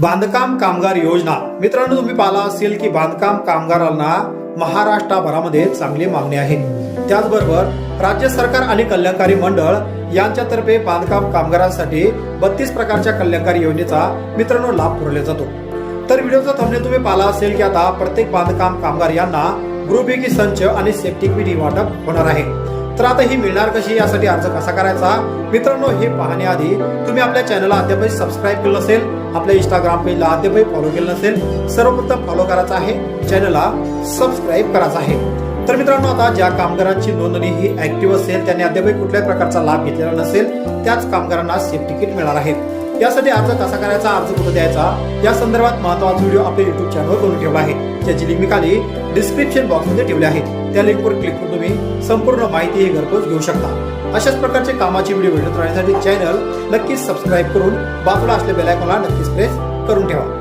बांधकाम कामगार योजना. मित्रांनो तुम्ही पाहिला असेल की बांधकाम कामगारांना महाराष्ट्रभरामध्ये चांगली मागणी आहे. त्याचबरोबर राज्य सरकार आणि कल्याणकारी मंडळ यांच्यातर्फे बांधकाम कामगारांसाठी बत्तीस प्रकारच्या कल्याणकारी योजनेचा मित्रांनो लाभ पुरवला जातो. तर व्हिडिओचा थंबनेल तुम्ही पाहिला असेल की आता प्रत्येक बांधकाम कामगार यांना गृहभेगी संच आणि सेफ्टी किट वाटप होणार आहे. तर आता ही मिळणार कशी यासाठी अर्ज कसा करायचा? मित्रांनो हे पाहण्याआधी तुम्ही आपल्या चॅनलला अद्यापही सबस्क्राईब केलं असेल आपल्या इंस्टाग्राम पेजला अद्यापही फॉलो केलं नसेल सर्वप्रथम फॉलो करायचा आहे चॅनलला सबस्क्राईब करायचा आहे. तर मित्रांनो आता ज्या कामगारांची नोंदणी ही ऍक्टिव्ह असेल त्यांनी अद्यापही कुठल्याही प्रकारचा लाभ घेतलेला नसेल त्याच कामगारांना सेफ तिकीट मिळणार आहे. यासाठी अर्ज कसा करायचा अर्ज कुठे द्यायचा या संदर्भात महत्त्वाचा व्हिडिओ आपल्या युट्यूब चॅनलवर करून ठेवला आहे त्याची लिंक मी खाली डिस्क्रिप्शन बॉक्समध्ये ठेवली आहे. त्या लिंकवर क्लिक करून तुम्ही संपूर्ण माहिती हे घरपोच घेऊ शकता. अशाच प्रकारचे कामाची व्हिडिओ भेटत राहण्यासाठी चॅनल नक्कीच सबस्क्राईब करून बाजूला असलेल्या बेलायकॉनला नक्कीच प्रेस करून ठेवा.